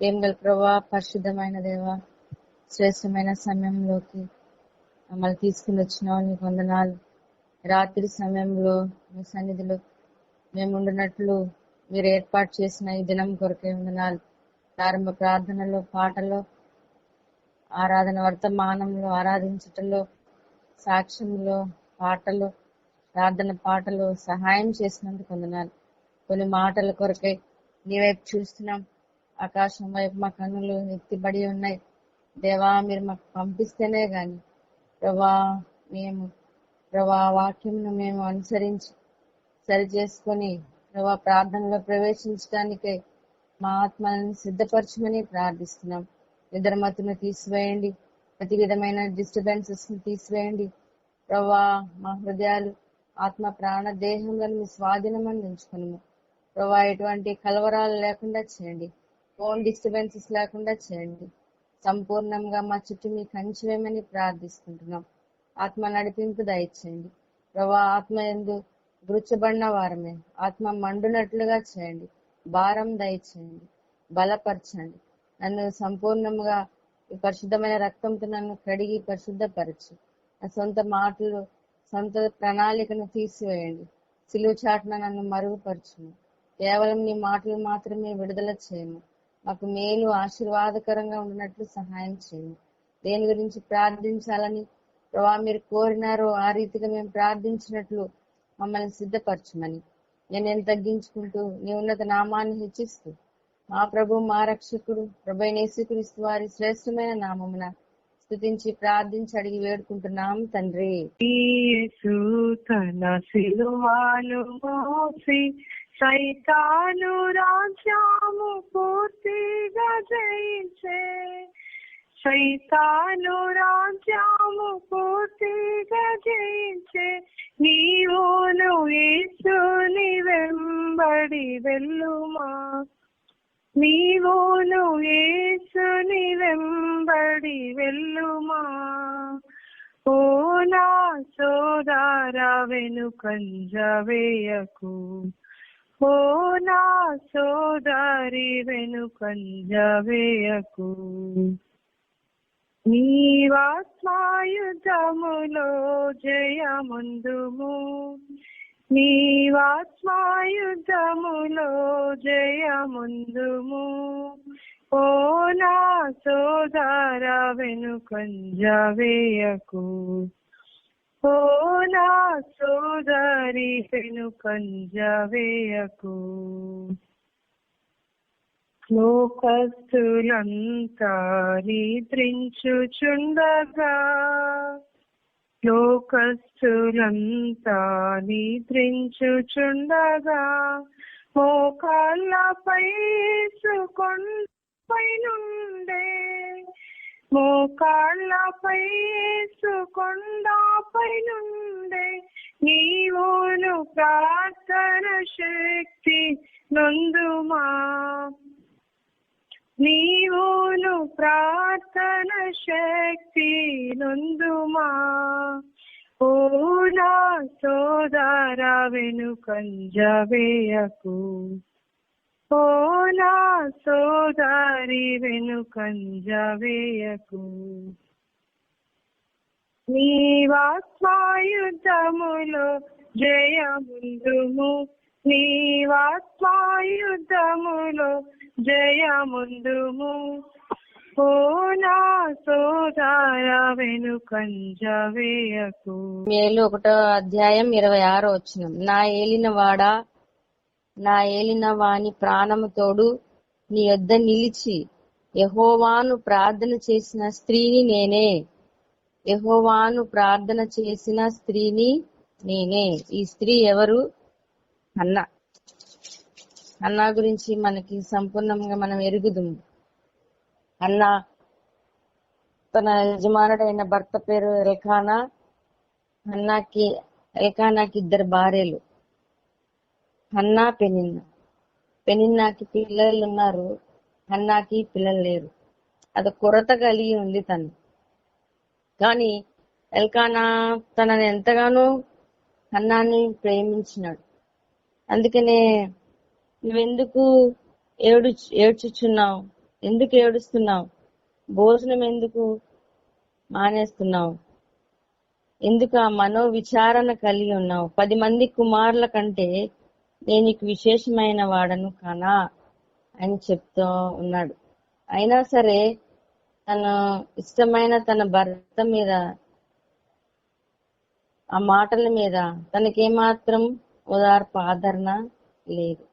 ఏం గల ప్రభా పరిశుద్ధమైన దేవ శ్రేష్టమైన సమయంలోకి మమ్మల్ని తీసుకుని వచ్చినావు నీకు వందనాలు. రాత్రి సమయంలో మీ సన్నిధిలో మేము ఉండినట్లు మీరు ఏర్పాటు చేసిన ఈ దినం కొరకే వందనాలు. ప్రారంభ ప్రార్థనలో పాటలో ఆరాధన వర్తమానంలో ఆరాధించటంలో సాక్ష్యంలో పాటలు ప్రార్థన పాటలు సహాయం చేసినందుకు వందనాలు. కొన్ని మాటల కొరకై నీ వైపు చూస్తున్నాం. ఆకాశం వైపు మా కన్నులు ఎత్తిబడి ఉన్నాయి. దేవా మీరు మాకు పంపిస్తేనే గాని. ప్రభా మేము ప్రభా వాక్యంను మేము అనుసరించి సరి చేసుకొని ప్రభా ప్రార్థనలో ప్రవేశించడానికై మా ఆత్మలను సిద్ధపరచమని ప్రార్థిస్తున్నాం. నిద్రమతును తీసివేయండి. ప్రతి విధమైన డిస్టర్బెన్సెస్ని తీసివేయండి. ప్రభా మా హృదయాలు ఆత్మ ప్రాణ దేహంలో మీ స్వాధీనమని ఉంచుకున్నాము ప్రభా ఎటువంటి కలవరాలు లేకుండా చేయండి. ఫోన్ డిస్టర్బెన్సెస్ లేకుండా చేయండి. సంపూర్ణంగా మా చుట్టూ మీకు అంచవేమని ప్రార్థిస్తుంటున్నాం. ఆత్మ నడిపింపు దయచేయండి. ప్రభా ఆత్మ ఎందు గురుచబడిన వారమే. ఆత్మ మండునట్లుగా చేయండి. భారం దయచేయండి. బలపరచండి. నన్ను సంపూర్ణంగా పరిశుద్ధమైన రక్తంతో నన్ను కడిగి పరిశుద్ధపరచు. నా సొంత మాటలు సొంత ప్రణాళికను తీసివేయండి. సిలువు చాటున నన్ను మరుగుపరచును కేవలం నీ మాటలు మాత్రమే విడుదల చేయము. మాకు మేలు ఆశీర్వాదకరంగా ఉన్నట్లు సహాయం చేయండి. దేని గురించి ప్రార్థించాలని ప్రభా మీరు కోరినారో ఆ రీతిగా మేము ప్రార్థించినట్లు మమ్మల్ని సిద్ధపరచమని. నేను తగ్గించుకుంటూ నీ ఉన్నత నామాన్ని హెచ్చిస్తూ మా ప్రభు మా రక్షకుడు ప్రభైనేసుక్రీస్తు వారి శ్రేష్టమైన నామమున స్థుతించి ప్రార్థించి అడిగి వేడుకుంటున్నాం తండ్రి. తన సిలువాను మోసి సైతాను రాజ్యాము పూర్తిగా జయించే. సైతాను రాజ్యాము పూర్తిగా జయించే. నీవును యేసుని వెంబడి వెళ్ళుమా. నీవును యేసుని వెంబడి వెళ్ళుమా. ఓ నా సోదార వెనుకంజ వేయకు. ఓ నా సోదరి వెనుకంజ వేయకు. నీవాత్మాయుధములో జయముందుము. నీవాత్మాయుధములో జయముందుము. ఓ నా సోదర వెనుకంజ వేయకు. ఓ నా సోదరి వెనుకంజ వేయకు లోకస్తులంతా నిద్రించుచుండగా. లోకస్తులంతా నిద్రించుచుండగా. మోకాళ్ళపై సుకొండపై నుండే మోకాళ్ళపై సుకొండపై నుండే నీవును ప్రార్థన శక్తి నొందుమా? నీవును ప్రార్థన శక్తి నొందుమా? ఓ నా సోదర వెనుకంజ వేయకు సోదారి నా సోదరి వెనుకంజ వేయకు. నీవాత్మాయుధములో జయముందుము. జయముందుము. ఓ నా సోదర మేలు ఒకటో అధ్యాయం ఇరవై ఆరో వచ్చిన నా ఏలిన వాడా నా ఏలిన వాని ప్రాణము తోడు నీ యొద్ద నిలిచి యహోవాను ప్రార్థన చేసిన స్త్రీని నేనే. యహోవాను ప్రార్థన చేసిన స్త్రీని నేనే. ఈ స్త్రీ ఎవరు? అన్న అన్నా గురించి మనకి సంపూర్ణంగా మనం ఎరుగుదుము అన్న తన యజమానుడైన భర్త పేరు ఎల్కానా. అన్నాకి ఎల్కానాకి ఇద్దరు భార్యలు. హన్నా పెనిన్న. పెనిన్నాకి పిల్లలు ఉన్నారు హన్నాకి పిల్లలు లేరు. అది కొరత కలిగి ఉంది తను. కానీ ఎల్కానా తనని ఎంతగానో అన్నాన్ని ప్రేమించినాడు. అందుకనే నువ్వెందుకు ఏడు ఏడ్చుచున్నావు? ఎందుకు ఏడుస్తున్నావు? భోజనం ఎందుకు మానేస్తున్నావు? ఎందుకు ఆ మనో విచారణ కలిగి ఉన్నావు? పది మంది కుమారుల కంటే నేను నీకు విశేషమైన వాడను కానా? అని చెప్తూ ఉన్నాడు. అయినా సరే తన ఇష్టమైన తన భర్త మీద ఆ మాటల మీద తనకేమాత్రం ఉదార్పు ఆదరణ లేదు.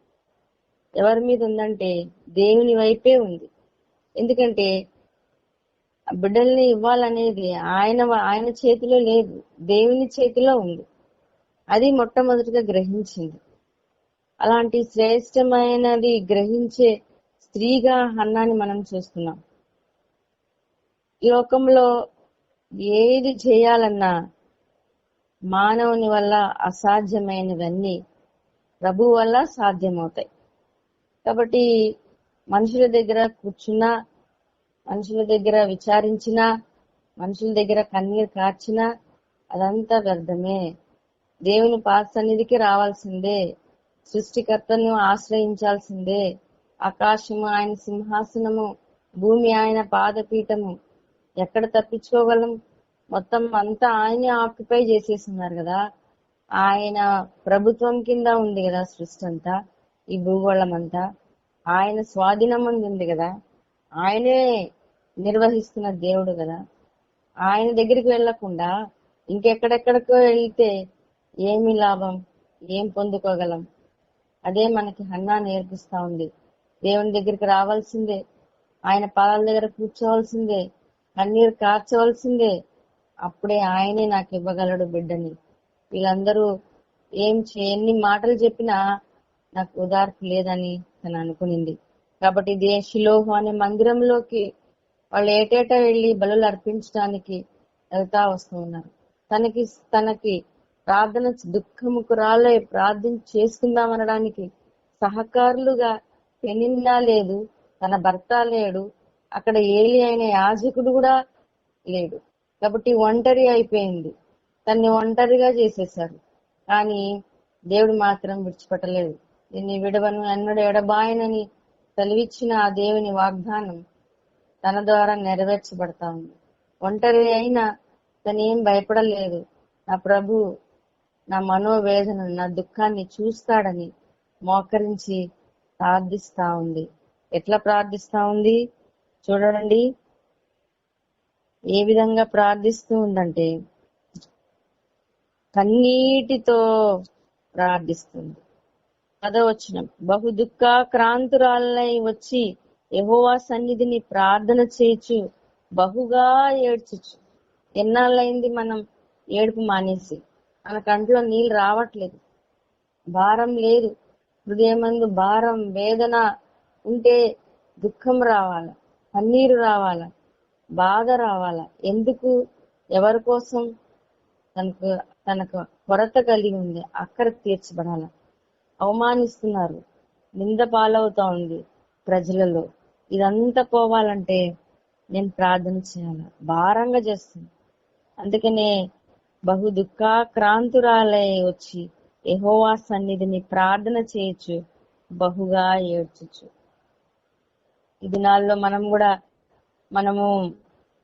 ఎవరి మీద ఉందంటే దేవుని వైపే ఉంది. ఎందుకంటే ఆ బిడ్డల్ని ఇవ్వాలనేది ఆయన ఆయన చేతిలో లేదు. దేవుని చేతిలో ఉంది. అది మొట్టమొదటిగా గ్రహించింది. అలాంటి శ్రేష్టమైనది గ్రహించే స్త్రీగా అన్నాన్ని మనం చూస్తున్నాం. ఈ లోకంలో ఏది చేయాలన్నా మానవుని వల్ల అసాధ్యమైనవన్నీ ప్రభు వల్ల సాధ్యమవుతాయి. కాబట్టి మనుషుల దగ్గర కూర్చున్నా మనుషుల దగ్గర విచారించినా మనుషుల దగ్గర కన్నీరు కార్చినా అదంతా వ్యర్థమే. దేవుని పాద సన్నిధికి రావాల్సిందే. సృష్టికర్తను ఆశ్రయించాల్సిందే. ఆకాశము ఆయన సింహాసనము భూమి ఆయన పాదపీఠము. ఎక్కడ తప్పించుకోగలం? మొత్తం అంతా ఆయనే ఆక్యుపై చేసేస్తున్నారు కదా. ఆయన ప్రభుత్వం కింద ఉంది కదా సృష్టి అంతా ఈ భూగోళం అంతా ఆయన స్వాధీనం ఉంది కదా. ఆయనే నిర్వహిస్తున్న దేవుడు కదా. ఆయన దగ్గరికి వెళ్ళకుండా ఇంకెక్కడెక్కడికో వెళ్తే ఏమి లాభం? ఏం పొందుకోగలం? అదే మనకి హన్నా నేర్పిస్తా ఉంది. దేవుని దగ్గరికి రావాల్సిందే. ఆయన పాదాల దగ్గర కూర్చోవాల్సిందే. కన్నీరు కార్చవలసిందే. అప్పుడే ఆయనే నాకు ఇవ్వగలడు బిడ్డని. వీళ్ళందరూ ఏం చే ఎన్ని మాటలు చెప్పినా నాకు ఉదార్పు లేదని తను అనుకునింది. కాబట్టి ఇదే శిలోహు అనే మందిరంలోకి వాళ్ళు ఏటేటా వెళ్ళి బలులు అర్పించడానికి వెళ్తా వస్తూ ఉన్నారు. తనకి తనకి ప్రార్థన దుఃఖముకు రాలే ప్రార్థన చేసుకుందాం అనడానికి సహకారులుగా పెనిందా లేదు తన భర్త లేడు అక్కడ ఏలి అయిన యాజకుడు కూడా లేడు. కాబట్టి ఒంటరి అయిపోయింది. తన్ని ఒంటరిగా చేసేశారు. కానీ దేవుడు మాత్రం విడిచిపెట్టలేదు. దీన్ని విడవను అన్నడు ఎడబాయనని తెలివిచ్చిన ఆ దేవుని వాగ్దానం తన ద్వారా నెరవేర్చబడతా ఉంది. ఒంటరి అయినా తనేం భయపడలేదు. నా ప్రభు నా మనోవేదన నా దుఃఖాన్ని చూస్తాడని మోకరించి ప్రార్థిస్తా ఉంది. ఎట్లా ప్రార్థిస్తా ఉంది? చూడండి. ఏ విధంగా ప్రార్థిస్తూ ఉందంటే కన్నీటితో ప్రార్థిస్తుంది. పదవచనం. బహు దుఃఖ క్రాంతురాలై వచ్చి యహోవా సన్నిధిని ప్రార్థన చేయుచు బహుగా ఏడ్చుచు. ఎన్నాళ్ళైంది మనం ఏడుపు మానేసి? మన కంట్లో నీళ్ళు రావట్లేదు. భారం లేదు. హృదయమందు భారం వేదన ఉంటే దుఃఖం రావాల? కన్నీరు రావాల? బాధ రావాల? ఎందుకు? ఎవరి కోసం? తనకు తనకు కొరత కలిగి ఉంది. అక్కడ తీర్చబడాల. అవమానిస్తున్నారు. నింద పాలవుతా ఉంది ప్రజలలో. ఇదంతా పోవాలంటే నేను ప్రార్థన చేయాల? భారంగా చేస్తుంది అందుకనే బహు దుఃఖాక్రాంతురాలై వచ్చి ఎహోవా సన్నిధిని ప్రార్థన చేయొచ్చు బహుగా ఏడ్చచ్చు ఈ దినాల్లో మనం కూడా మనము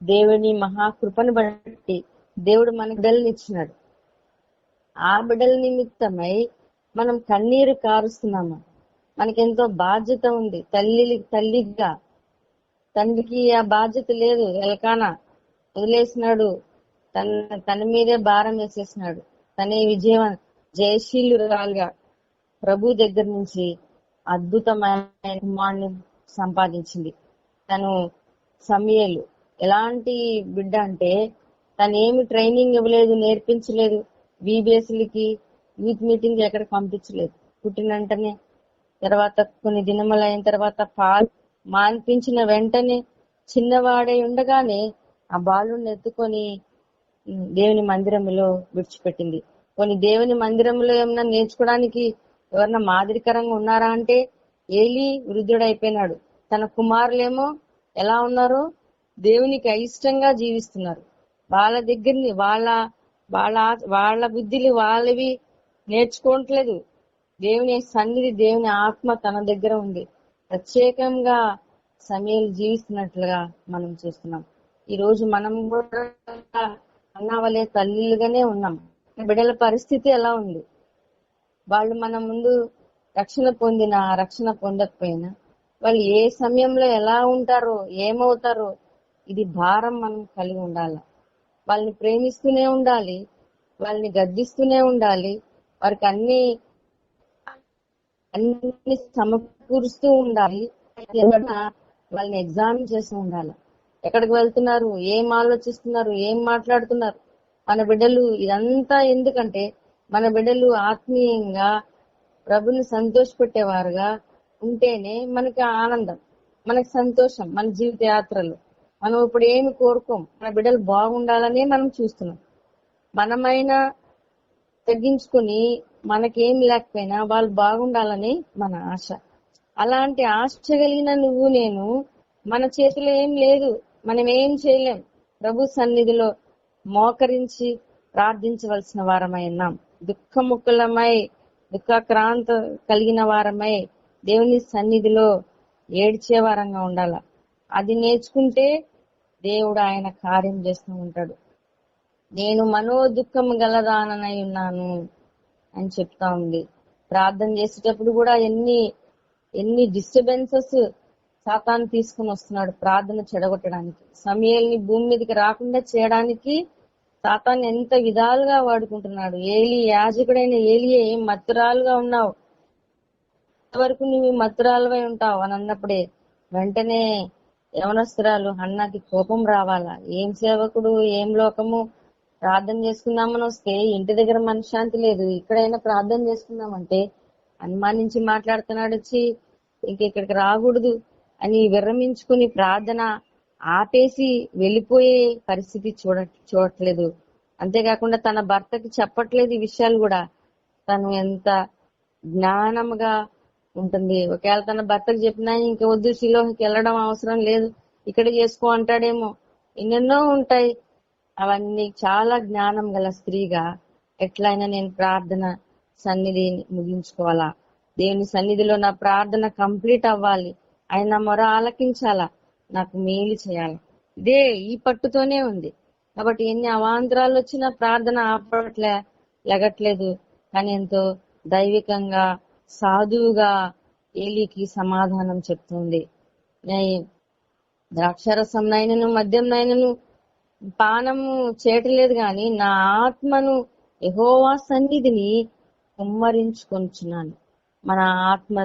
దేవుని మహాకృపను బట్టి దేవుడు మన బిడ్డలనిచ్చినాడు ఆ బిడ్డల నిమిత్తమై మనం కన్నీరు కారుస్తున్నాము. మనకెంతో బాధ్యత ఉంది. తల్లి తల్లిగా తండ్రికి ఆ బాధ్యత లేదు. ఎలకానా వదిలేసినాడు. తన తన మీదే భారం వేసేసినాడు. తనే విజయం జయశీలురాలుగా ప్రభు దగ్గర నుంచి అద్భుతమైన కుమారుని సంపాదించింది. తను సమయలు. ఎలాంటి బిడ్డ అంటే తను ఏమి ట్రైనింగ్ ఇవ్వలేదు నేర్పించలేదు బీబీఎస్లకి యూత్ మీటింగ్ ఎక్కడ పంపించలేదు. పుట్టిన వెంటనే తర్వాత కొన్ని దినములు అయిన తర్వాత పాలు మాన్పించిన వెంటనే చిన్నవాడై ఉండగానే ఆ బాలుని ఎత్తుకొని దేవుని మందిరంలో విడిచిపెట్టింది. కొన్ని దేవుని మందిరంలో ఏమన్నా నేర్చుకోవడానికి ఎవరన్నా మాదిరికరంగా ఉన్నారా అంటే ఏలి వృద్ధుడైపోయినాడు. తన కుమారులేమో ఎలా ఉన్నారు దేవునికి అయిష్టంగా జీవిస్తున్నారు. వాళ్ళ దగ్గరని వాళ్ళ వాళ్ళ వాళ్ళ బుద్ధిలు వాళ్ళవి నేర్చుకోవట్లేదు. దేవుని సన్నిధి దేవుని ఆత్మ తన దగ్గర ఉంది. ప్రత్యేకంగా సమయాలు జీవిస్తున్నట్లుగా మనం చూస్తున్నాం. ఈ రోజు మనం కూడా అన్నవలే తల్లిలుగానే ఉన్నాం. బిడ్డల పరిస్థితి ఎలా ఉంది? వాళ్ళు మన ముందు రక్షణ పొందిన రక్షణ పొందకపోయినా వాళ్ళు ఏ సమయంలో ఎలా ఉంటారో ఏమవుతారో ఇది భారం మనం కలిగి ఉండాలి. వాళ్ళని ప్రేమిస్తూనే ఉండాలి వాళ్ళని గద్దిస్తూనే ఉండాలి వారికి అన్ని అన్ని సమకూరుస్తూ ఉండాలి వాళ్ళని ఎగ్జామిన్ చేస్తూ ఉండాలి. ఎక్కడికి వెళ్తున్నారు? ఏం ఆలోచిస్తున్నారు? ఏం మాట్లాడుతున్నారు? మన బిడ్డలు ఇదంతా ఎందుకంటే మన బిడ్డలు ఆత్మీయంగా ప్రభుని సంతోషపెట్టేవారుగా ఉంటేనే మనకి ఆనందం మనకి సంతోషం మన జీవిత యాత్రలు. మనం ఇప్పుడు ఏమి కోరుకోం? మన బిడ్డలు బాగుండాలనే మనం చూస్తున్నాం. మనమైనా తగ్గించుకుని మనకేం లేకపోయినా వాళ్ళు బాగుండాలని మన ఆశ. అలాంటి ఆశ కలిగిన నువ్వు నేను మన చేతిలో ఏం లేదు. మనం ఏం చేయలేం. ప్రభు సన్నిధిలో మోకరించి ప్రార్థించవలసిన వారమై ఉన్నాం. దుఃఖముఖులమై దుఃఖక్రాంత కలిగిన వారమై దేవుని సన్నిధిలో ఏడ్చే వారంగా ఉండాల. అది నేర్చుకుంటే దేవుడు ఆయన కార్యం చేస్తూ ఉంటాడు. నేను మనో దుఃఖం గలదాననై ఉన్నాను అని చెప్తా ఉంది. ప్రార్థన చేసేటప్పుడు కూడా ఎన్ని ఎన్ని డిస్టర్బెన్సెస్ సాతాను తీసుకుని వస్తున్నాడు ప్రార్థన చెడగొట్టడానికి. సమయాల్ని భూమి మీదకి రాకుండా చేయడానికి సాతాన్ని ఎంత విధాలుగా వాడుకుంటున్నాడు. ఏలి యాజకుడైన ఏలియే ఏం మత్తురాలుగా ఉన్నావు? వరకు నువ్వు మత్తురాలువై ఉంటావు అని అన్నప్పుడే వెంటనే యవనస్తురాలు అన్నకి కోపం రావాలా? ఏం సేవకుడు? ఏం లోకము? ప్రార్థన చేసుకుందామని వస్తే ఇంటి దగ్గర మనశ్శాంతి లేదు. ఇక్కడైనా ప్రార్థన చేసుకుందామంటే అనుమానించి మాట్లాడుతున్నాడు. వచ్చి ఇంక ఇక్కడికి రాకూడదు. అని విరమించుకుని ప్రార్థన ఆపేసి వెళ్ళిపోయే పరిస్థితి చూడ చూడట్లేదు. అంతేకాకుండా తన భర్తకి చెప్పట్లేదు ఈ విషయాలు కూడా. తను ఎంత జ్ఞానముగా ఉంటుంది. ఒకవేళ తన భర్తకు చెప్పినా ఇంక వద్దు శిలోహకి వెళ్ళడం అవసరం లేదు. ఇక్కడ చేసుకో అంటాడేమో. ఎన్నెన్నో ఉంటాయి. అవన్నీ చాలా జ్ఞానం గల స్త్రీగా ఎట్లయినా నేను ప్రార్థన సన్నిధి ముగించుకోవాలా? దేవుని సన్నిధిలో నా ప్రార్థన కంప్లీట్ అవ్వాలి. ఆయన మొర ఆలకించాలా? నాకు మేలు చేయాలి. ఇదే ఈ పట్టుతోనే ఉంది. కాబట్టి ఎన్ని అవాంతరాలు వచ్చినా ప్రార్థన ఆపట్లే లెగట్లేదు. కానీ ఎంతో దైవికంగా సాధువుగా ఏలికి సమాధానం చెప్తుంది. ద్రాక్షరసం నైనను మద్యం నైనను పానము చేయటలేదు గాని నా ఆత్మను యెహోవా సన్నిధిని కుమ్మరించుకొంచున్నాను మన ఆత్మ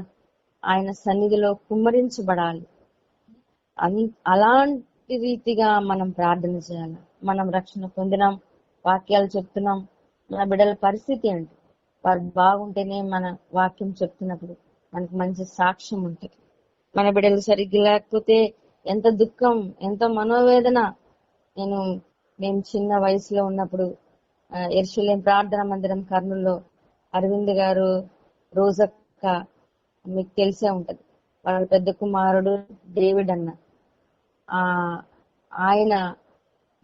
ఆయన సన్నిధిలో కుమ్మరించబడాలి. అలాంటి రీతిగా మనం ప్రార్థన చేయాలి. మనం రక్షణ పొందినాం వాక్యాలు చెప్తున్నాం మన బిడ్డల పరిస్థితి ఏంటి? వారు బాగుంటేనే మన వాక్యం చెప్తున్నప్పుడు మనకు మంచి సాక్ష్యం ఉంటుంది. మన బిడ్డలు సరిగ్గా లేకపోతే ఎంత దుఃఖం ఎంత మనోవేదన. నేను మేము చిన్న వయసులో ఉన్నప్పుడు ఎర్షులేం ప్రార్థన మందిరం కర్నూల్లో అరవింద్ గారు రోజక్క మీకు తెలిసే ఉంటది. వాళ్ళ పెద్ద కుమారుడు డేవిడ్ అన్న. ఆ ఆయన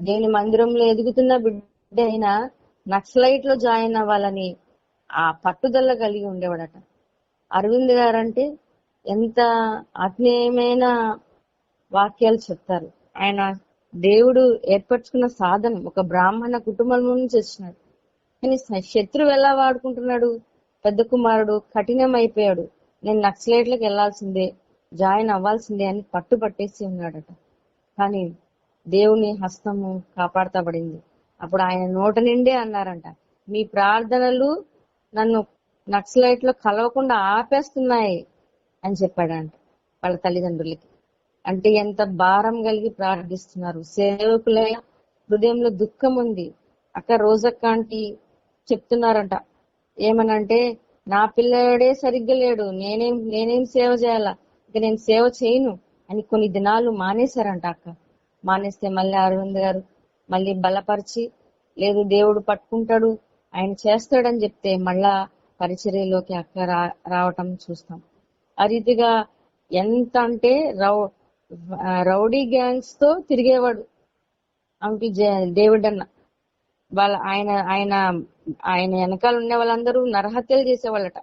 దేవుని మందిరంలో ఎదుగుతున్న బిడ్డ అయినా నక్సలైట్లో జాయిన్ అవ్వాలని ఆ పట్టుదల కలిగి ఉండేవాడట. అరవింద్ గారు అంటే ఎంత ఆత్మీయమైన వాక్యాలు చెప్తారు. ఆయన దేవుడు ఏర్పరచుకున్న సాధనం ఒక బ్రాహ్మణ కుటుంబం నుంచి వచ్చినాడు. కానీ శత్రువు ఎలా వాడుకుంటున్నాడు? పెద్ద కుమారుడు కఠినం అయిపోయాడు నేను నక్సలైట్లకు వెళ్ళాల్సిందే జాయిన్ అవ్వాల్సిందే అని పట్టు పట్టేసి ఉన్నాడట. కానీ దేవుని హస్తము కాపాడతబడింది. అప్పుడు ఆయన నోట నిండే అన్నారంట మీ ప్రార్థనలు నన్ను నక్సలైట్లో కలవకుండా ఆపేస్తున్నాయి అని చెప్పాడంట వాళ్ళ తల్లిదండ్రులకి. అంటే ఎంత భారం కలిగి ప్రార్థిస్తున్నారు. సేవకుల హృదయంలో దుఃఖం ఉంది. అక్క రోజక్క అంటే చెప్తున్నారంట ఏమనంటే నా పిల్లడే సరిగ్గా లేడు. నేనేం నేనేం సేవ చేయాలా? ఇక నేను సేవ చేయను అని కొన్ని దినాలు మానేశారంట అక్క. మానేస్తే మళ్ళీ అరవింద్ గారు మళ్ళీ బలపరిచి లేదు దేవుడు పట్టుకుంటాడు ఆయన చేస్తాడని చెప్తే మళ్ళా పరిచర్యలోకి అక్క రా రావటం చూస్తాం. ఆ రీతిగా ఎంత అంటే రౌ రౌడీ గ్యాంగ్స్తో తిరిగేవాడు. ఆమెకి జే- డేవిడ్ అన్న వాళ్ళ ఆయన ఆయన ఆయన వెనకాల ఉండే వాళ్ళందరూ నరహత్యలు చేసేవాళ్ళట.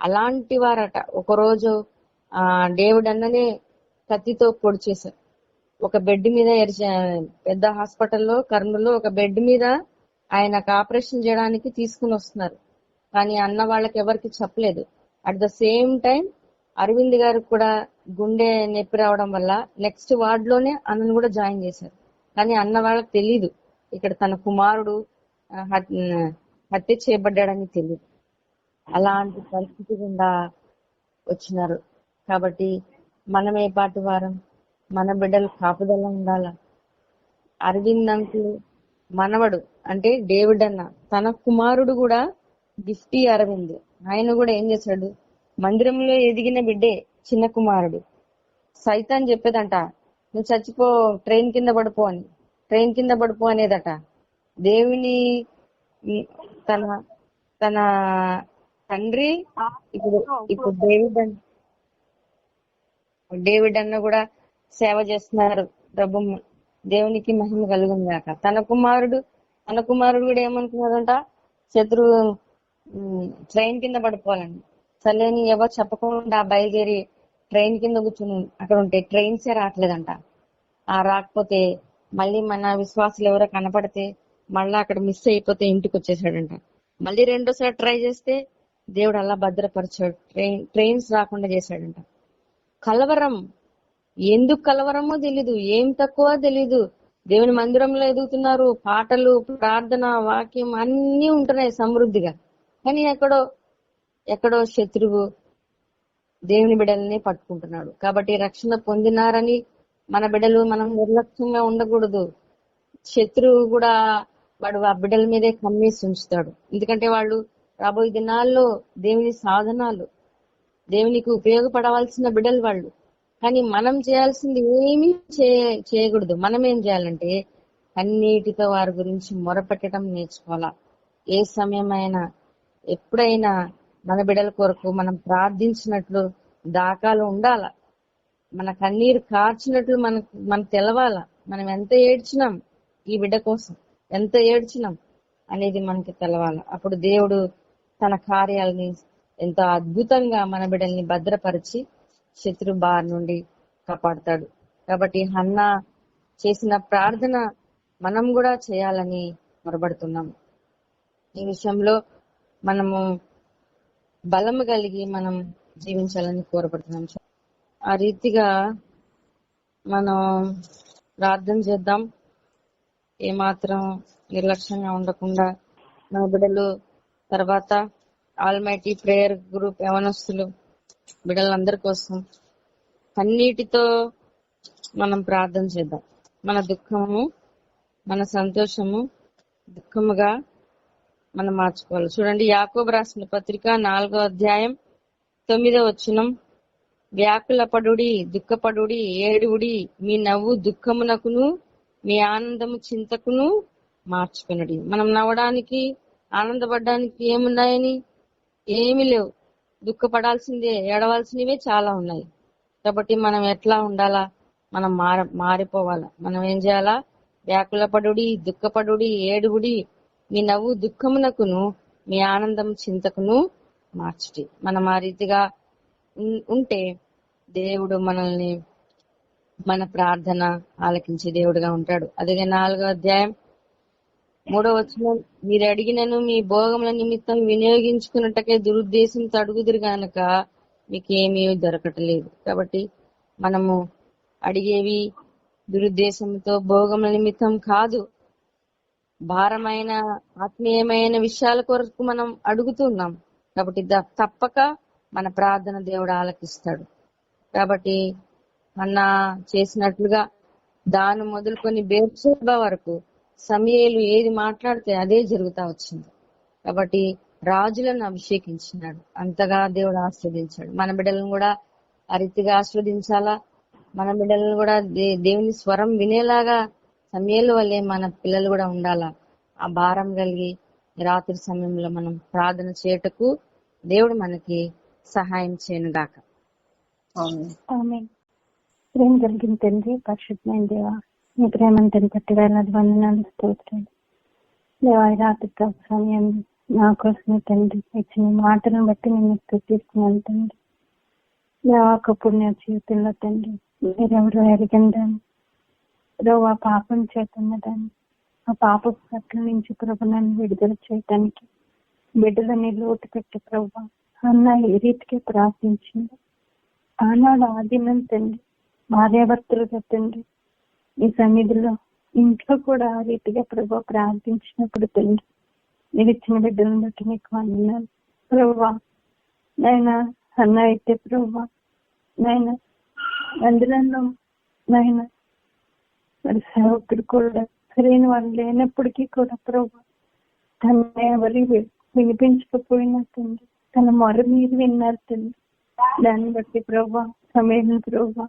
అలాంటి వారట. ఒకరోజు ఆ డేవిడ్ అన్ననే కత్తితో పొడి చేశారు. ఒక బెడ్ మీద పెద్ద హాస్పిటల్లో కర్నూలు ఒక బెడ్ మీద ఆయనకు ఆపరేషన్ చేయడానికి తీసుకుని వస్తున్నారు. కానీ అన్న వాళ్ళకి ఎవరికి చెప్పలేదు. At the same time Arvind గారికి కూడా గుండె నొప్పి రావడం వల్ల నెక్స్ట్ వార్డ్లోనే అన్నను కూడా జాయిన్ చేశారు. కానీ అన్న వాళ్ళకి తెలియదు ఇక్కడ తన కుమారుడు హత్య చేయబడ్డాడని తెలియదు అలాంటి పరిస్థితి గుండా వచ్చినారు. కాబట్టి మనం ఏ పాటి వారం మన బిడ్డలు కాపుదల ఉండాల? అరవింద్ అంకుల్ మనవడు అంటే డేవిడ్ అన్న తన కుమారుడు కూడా గిఫ్టీ అరవింద్. ఆయన కూడా ఏం చేశాడు? మందిరంలో ఎదిగిన బిడ్డే చిన్న కుమారుడు. సైతాన్ చెప్పేదంట నువ్వు చచ్చిపో ట్రైన్ కింద పడిపో అని. ట్రైన్ కింద పడుపు అనేదట. దేవుని తన తన తండ్రి ఇప్పుడు ఇప్పుడు డేవిడ్ అన్న డేవిడ్ అన్న కూడా సేవ చేస్తున్నారు ప్రభు దేవునికి మహిమ కలుగుందాక తన కుమారుడు తన కుమారుడు కూడా ఏమనుకున్నాడంట? శత్రు ట్రైన్ కింద పడిపోవాలని సర్లేని ఎవరు చెప్పకుండా బయలుదేరి ట్రైన్ కింద కూర్చుని అక్కడ ఉంటే ట్రైన్సే రావట్లేదంట. ఆ రాకపోతే మళ్ళీ మన విశ్వాసులు ఎవరో కనపడితే మళ్ళీ అక్కడ మిస్ అయిపోతే ఇంటికి వచ్చేసాడంట. మళ్ళీ రెండోసారి ట్రై చేస్తే దేవుడు అలా భద్రపరిచాడు. ట్రైన్ ట్రైన్స్ రాకుండా చేశాడంట. కలవరం. ఎందుకు కలవరమో తెలీదు. ఏం తక్కువ తెలీదు. దేవుని మందిరంలో ఎదుగుతున్నారు. పాటలు ప్రార్థన వాక్యం అన్నీ ఉంటున్నాయి సమృద్ధిగా. కానీ ఎక్కడో ఎక్కడో శత్రువు దేవుని బిడల్ని పట్టుకుంటున్నాడు. కాబట్టి రక్షణ పొందినారని మన బిడ్డలు మనం నిర్లక్ష్యంగా ఉండకూడదు. శత్రువు కూడా వాడు ఆ బిడ్డల మీదే కమ్మేసి ఉంచుతాడు. ఎందుకంటే వాళ్ళు రాబోయే దినాల్లో దేవుని సాధనాలు దేవునికి ఉపయోగపడవలసిన బిడ్డలు వాళ్ళు. కానీ మనం చేయాల్సింది ఏమీ చేయకూడదు. మనం ఏం చేయాలంటే అన్నిటితో వారి గురించి మొరపెట్టడం నేర్చుకోవాలా. ఏ సమయమైనా ఎప్పుడైనా మన బిడ్డల కొరకు మనం ప్రార్థించినట్లు దాఖలు ఉండాల? మన కన్నీరు కార్చినట్లు మనకు మనకు తెలవాల? మనం ఎంత ఏడ్చినాం ఈ బిడ్డ కోసం? ఎంత ఏడ్చినాం అనేది మనకి తెలవాల? అప్పుడు దేవుడు తన కార్యాలని ఎంతో అద్భుతంగా మన బిడ్డల్ని భద్రపరిచి శత్రు బారి నుండి కాపాడుతాడు. కాబట్టి హన్న చేసిన ప్రార్థన మనం కూడా చేయాలని మొరబడుతున్నాం. ఈ విషయంలో మనము బలము కలిగి మనం జీవించాలని కోరబడుతున్నాం. ఆ రీతిగా మనం ప్రార్థన చేద్దాం. ఏమాత్రం నిర్లక్ష్యంగా ఉండకుండా మన బిడ్డలు తర్వాత ఆల్మైటీ ప్రేయర్ గ్రూప్ యవనస్తులు బిడ్డలందరి కోసం అన్నిటితో మనం ప్రార్థన చేద్దాం. మన దుఃఖము మన సంతోషము దుఃఖముగా మనం మార్చుకోవాలి. చూడండి యాకోబ్ రాసిన పత్రిక నాలుగో అధ్యాయం తొమ్మిదో వచ్చినం వ్యాకులపడుడి దుఃఖపడుడి ఏడువుడి మీ నవ్వు దుఃఖమునకును మీ ఆనందము చింతకును మార్చుకునడి. మనం నవ్వడానికి ఆనందపడడానికి ఏమున్నాయని? ఏమి లేవు. దుఃఖపడాల్సిందే ఏడవలసినవే చాలా ఉన్నాయి. కాబట్టి మనం ఎట్లా ఉండాలా? మనం మార మారిపోవాలా. మనం ఏం చేయాలా? వ్యాకులపడుడి దుఃఖపడుడి ఏడుగుడి మీ నవ్వు దుఃఖమునకును మీ ఆనందం చింతకును మార్చుటి. మనం ఆ రీతిగా ఉంటే దేవుడు మనల్ని మన ప్రార్థన ఆలకించే దేవుడుగా ఉంటాడు. అదే నాలుగో అధ్యాయం మూడో వచ్చిన మీరు అడిగినను మీ భోగముల నిమిత్తం వినియోగించుకున్నట్టకే దురుద్దేశంతో అడుగుదురు గనక మీకేమీ దొరకటలేదు. కాబట్టి మనము అడిగేవి దురుద్దేశంతో భోగముల నిమిత్తం కాదు. భారమైన ఆత్మీయమైన విషయాల కొరకు మనం అడుగుతున్నాం కాబట్టి తప్పక మన ప్రార్థన దేవుడు ఆలకిస్తాడు. కాబట్టి అన్న చేసినట్లుగా దాని మొదలుకొని బేర్షెబ వరకు సమయలు ఏది మాట్లాడితే అదే జరుగుతా వచ్చింది. కాబట్టి రాజులను అభిషేకించినాడు. అంతగా దేవుడు ఆస్వాదించాడు. మన బిడ్డలను కూడా ఆ రీతిగా ఆస్వాదించాలా? మన బిడ్డలను కూడా దే- దేవుని స్వరం వినేలాగా సమయాల వల్లే మన పిల్లలు కూడా ఉండాలా? ఆ భారం కలిగి రాత్రి సమయంలో మనం ప్రార్థన చేయటకు దేవుడు మనకి సహాయం చేయను గాక ప్రేమ కలిగిన తండ్రి పరిశుద్ధమైన దేవ మీ ప్రేమంతని పట్టి వేలాది వందనాలు స్తోత్రాలు. దేవా రాత్రి సమయం నా కోసమే తండ్రి ఇచ్చిన మాటలను బట్టి నేను స్థుతిస్తున్నాను తండ్రి. దేవా ఒకప్పుడు నా జీవితంలో తండ్రి మీరెవరు ఎరగందాన్ని ప్రభు ఆ పాపం చేతున్నదాన్ని ఆ పాప పట్ల నుంచి ప్రభు నన్ను విడుదల చేయటానికి బిడ్డలని లోటు పెట్టి ప్రభు అన్న ఏ రీతికి ప్రార్థించింది. ఆనాడు ఆ తండ్రి భార్యాభర్తలుగా తండ్రి ఈ సన్నిధిలో ఇంట్లో కూడా ఆ రీతిగా ప్రభు ప్రార్థించినప్పుడు తండ్రి మీరు ఇచ్చిన బిడ్డలను బట్టి నీకు వందనాలు. ప్రభా నాయన అన్న అయితే ప్రభా నాయన మందిరంలో నాయన మరి సేవకుడు కూడా సరైన వాళ్ళు లేనప్పటికీ కూడా ప్రభా తన ఎవరి వినిపించకపోయినా తండ్రి తన మొర మీరు విన్నారు తండ్రి దాన్ని బట్టి ప్రభా సమయం ప్రభా.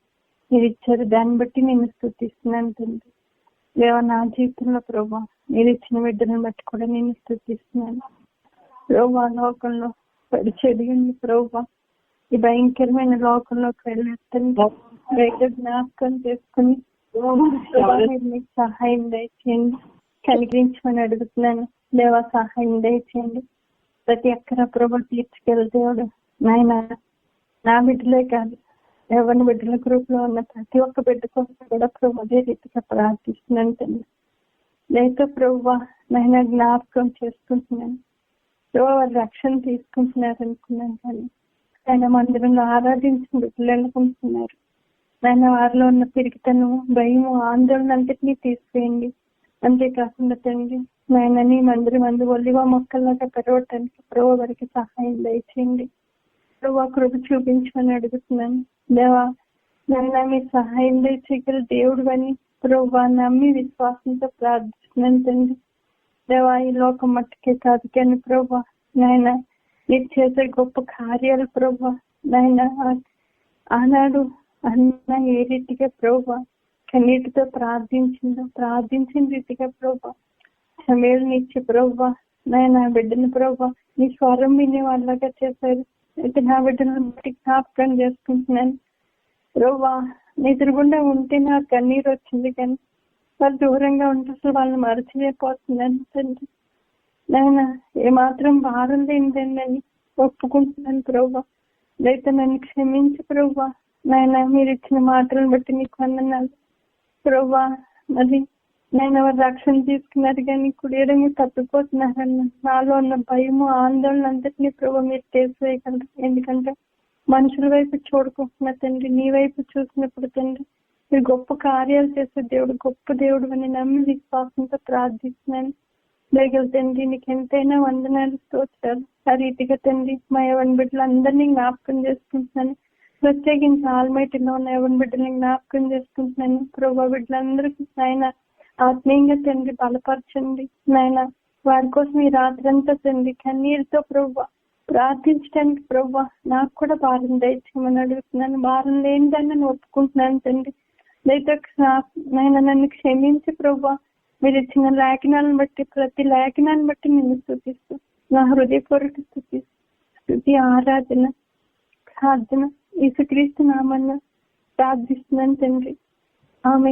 మీరు ఇచ్చారు దాన్ని బట్టి నేను స్థుతిస్తున్నాను తండ్రి. దేవ నా జీవితంలో ప్రభా మీరు ఇచ్చిన బిడ్డలను బట్టి కూడా నేను స్థుతిస్తున్నాను. ప్రభా లోకంలో పరిచర్యండి ప్రభా. ఈ భయంకరమైన లోకంలోకి వెళ్ళేస్తాను బయట జ్ఞాపకం చేసుకుని మీకు సహాయం దయచేయండి. కలిగించమని అడుగుతున్నాను. దేవా సహాయం దయచేయండి. ప్రతి ఒక్కర ప్రభా తీర్చుకెళ్ళి దేవుడు నాయన నా బిడ్డలే కాదు. ఎవరిని బిడ్డల గ్రూప్లో ఉన్న ప్రతి ఒక్క బిడ్డ కోసం కూడా ప్రభు అదే రీతిగా ప్రార్థిస్తున్నాను తండ్రి లేక ప్రభు నాయన జ్ఞాపకం చేసుకుంటున్నాను. ప్రభు వారి రక్షణ తీసుకుంటున్నారు అనుకున్నాను కానీ ఆయన మందిరంలో ఆరాధించిన బిడ్డలు అనుకుంటున్నారు. ఆయన వారిలో ఉన్న పిరికితను భయము ఆందోళన అంతటినీ తీసివేయండి. అంతేకాకుండా తండ్రి నాయన నీ మందిరం అందు ఒలివ మొక్కల్లాగా పెరగటానికి ప్రభు వారికి సహాయం దయచేయండి. ప్రభా కృప చూపించమని అడుగుతున్నాను. దేవా నన్ను మీ సహాయం దయచేయగల దేవుడు అని ప్రభా నమ్మి విశ్వాసంతో ప్రార్థిస్తున్నాను తండ్రి. దేవా ఈ లోకం మట్టుకే కాదు కానీ ప్రభా నాయన మీరు చేసే గొప్ప కార్యాలు ప్రభా నాయన ఆనాడు అన్న ఏ రీతిగా ప్రభా కన్నీటితో ప్రార్థించిందో ప్రార్థించిన రీతిగా ప్రభా సమయంలో ప్రభా నాయన బిడ్డను ప్రభా నీ స్వరం వినే వాళ్ళగా చేశారు. అయితే నా బిడ్డలను బట్టి జ్ఞాపకం చేసుకుంటున్నాను. రోవా నిద్రగుండా ఉంటే నాకు కన్నీరు వచ్చింది కానీ వాళ్ళు దూరంగా ఉంటే అసలు వాళ్ళని మరచలేకపోతున్నాను తండ్రి. నాయన ఏమాత్రం భారం లేనిదేనని ఒప్పుకుంటున్నాను ప్రభా. అయితే నన్ను క్షమించి ప్రభా. నాయన మీరు ఇచ్చిన మాటలను బట్టి నీకు వందనాలు. ప్రభా మరి నేను ఎవరు రక్షణ తీసుకున్నారు కానీ కుడియడంగా తప్పిపోతున్నారన్న. నాలో ఉన్న భయము ఆందోళన అంతటినీ ప్రభు మీరు తీసివేయగలరు ఎందుకంటే మనుషుల వైపు చూడుకుంటున్న తండ్రి నీ వైపు చూసినప్పుడు తండ్రి మీరు గొప్ప కార్యాలు చేసే దేవుడు గొప్ప దేవుడు అని నమ్మి విశ్వాసంతో ప్రార్థిస్తున్నాను. లేగల తండ్రి నీకు ఎంతైనా వందనాలు స్తోత్రాలు. ఆ రీతిగా తండ్రి మా యవన్ బిడ్డలు అందరినీ జ్ఞాపకం చేసుకుంటున్నాను. ప్రత్యేకించి ఆల్మైటీలో ఉన్న యవన్ బిడ్డల్ని జ్ఞాపకం చేసుకుంటున్నాను. ప్రభా బిడ్డలందరికీ నాయన ఆత్మీయంగా తండ్రి బలపరచండి నాయన. వారి కోసం ఈ రాత్రంతా తండ్రి కన్నీరుతో ప్రభా ప్రార్థించడానికి ప్రభా నాకు కూడా భారం దయచేయమని అడుగుతున్నాను. భారం లేనిదని నేను ఒప్పుకుంటున్నాను తండ్రి. దయతో నాయన నన్ను క్షమించి ప్రభా మీరు ఇచ్చిన లేఖనాలను బట్టి ప్రతి లేఖనాన్ని బట్టి నిన్ను స్థుతిస్తూ నా హృదయపూర్వక స్థుతి స్థుతి ఆరాధన ప్రార్థన యేసుక్రీస్తు నామన్న ప్రార్థిస్తున్నాను తండ్రి. ఆమె